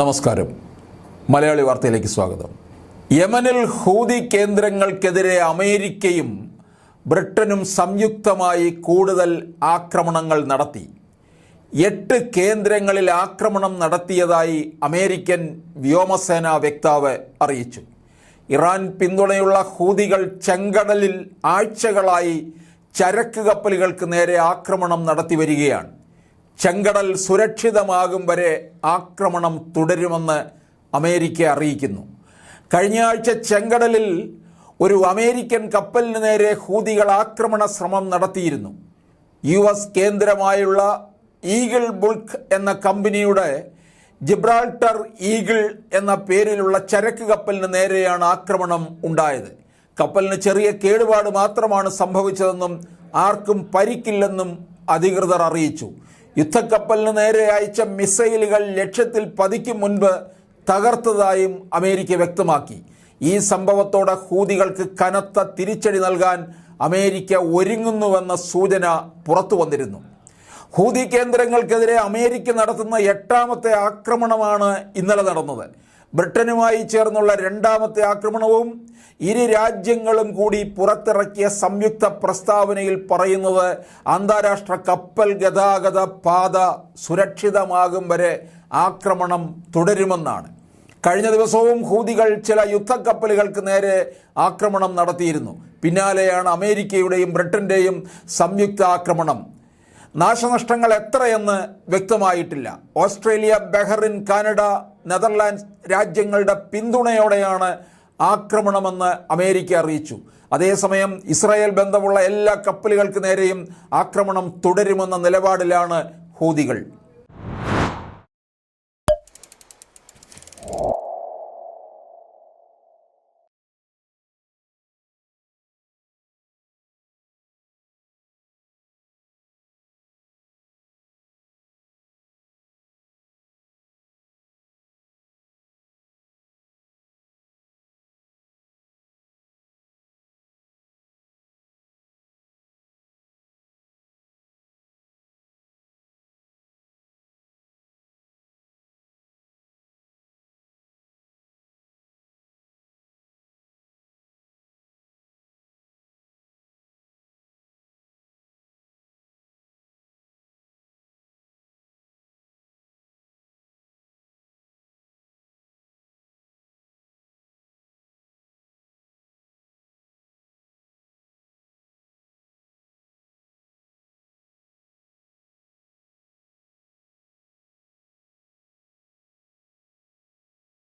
നമസ്കാരം. മലയാളി വാർത്തയിലേക്ക് സ്വാഗതം. യമനിൽ ഹൂതി കേന്ദ്രങ്ങൾക്കെതിരെ അമേരിക്കയും ബ്രിട്ടനും സംയുക്തമായി കൂടുതൽ ആക്രമണങ്ങൾ നടത്തി. എട്ട് കേന്ദ്രങ്ങളിൽ ആക്രമണം നടത്തിയതായി അമേരിക്കൻ വ്യോമസേന വക്താവ് അറിയിച്ചു. ഇറാൻ പിന്തുണയുള്ള ഹൂതികൾ ചെങ്കടലിൽ ആഴ്ചകളായി ചരക്ക് കപ്പലുകൾക്ക് നേരെ ആക്രമണം നടത്തി വരികയാണ്. ചെങ്കടൽ സുരക്ഷിതമാകും വരെ ആക്രമണം തുടരുമെന്ന് അമേരിക്ക അറിയിക്കുന്നു. കഴിഞ്ഞ ആഴ്ച ചെങ്കടലിൽ ഒരു അമേരിക്കൻ കപ്പലിന് നേരെ ഹൂതികൾ ആക്രമണ ശ്രമം നടത്തിയിരുന്നു. യു എസ് കേന്ദ്രമായുള്ള ഈഗിൾ ബുൾക്ക് എന്ന കമ്പനിയുടെ ജിബ്രാൾട്ടർ ഈഗിൾ എന്ന പേരിലുള്ള ചരക്ക് കപ്പലിന് നേരെയാണ് ആക്രമണം ഉണ്ടായത്. കപ്പലിന് ചെറിയ കേടുപാട് മാത്രമാണ് സംഭവിച്ചതെന്നും ആർക്കും പരിക്കില്ലെന്നും അധികൃതർ അറിയിച്ചു. യുദ്ധക്കപ്പലിന് നേരെ അയച്ച മിസൈലുകൾ ലക്ഷ്യത്തിൽ പതിക്കും മുൻപ് തകർത്തതായും അമേരിക്ക വ്യക്തമാക്കി. ഈ സംഭവത്തോടെ ഹൂതികൾക്ക് കനത്ത തിരിച്ചടി നൽകാൻ അമേരിക്ക ഒരുങ്ങുന്നുവെന്ന സൂചന പുറത്തു വന്നിരുന്നു. ഹൂതി കേന്ദ്രങ്ങൾക്കെതിരെ അമേരിക്ക നടത്തുന്ന എട്ടാമത്തെ ആക്രമണമാണ് ഇന്നലെ നടന്നത്. ബ്രിട്ടനുമായി ചേർന്നുള്ള രണ്ടാമത്തെ ആക്രമണവും ഇരു രാജ്യങ്ങളും കൂടി പുറത്തിറക്കിയ സംയുക്ത പ്രസ്താവനയിൽ പറയുന്നത് അന്താരാഷ്ട്ര കപ്പൽ ഗതാഗത പാത സുരക്ഷിതമാകും വരെ ആക്രമണം തുടരുമെന്നാണ്. കഴിഞ്ഞ ദിവസവും ഹൂതികൾ ചില യുദ്ധക്കപ്പലുകൾക്ക് നേരെ ആക്രമണം നടത്തിയിരുന്നു. പിന്നാലെയാണ് അമേരിക്കയുടെയും ബ്രിട്ടന്റെയും സംയുക്ത ആക്രമണം. നാശനഷ്ടങ്ങൾ എത്രയെന്ന് വ്യക്തമായിട്ടില്ല. ഓസ്ട്രേലിയ ബഹറിൻ കാനഡ നെതർലാൻഡ്സ് രാജ്യങ്ങളുടെ പിന്തുണയോടെയാണ് ആക്രമണമെന്ന് അമേരിക്ക അറിയിച്ചു. അതേസമയം ഇസ്രായേൽ ബന്ധമുള്ള എല്ലാ കപ്പലുകൾക്ക് നേരെയും ആക്രമണം തുടരുമെന്ന നിലപാടിലാണ് ഹൂതികൾ.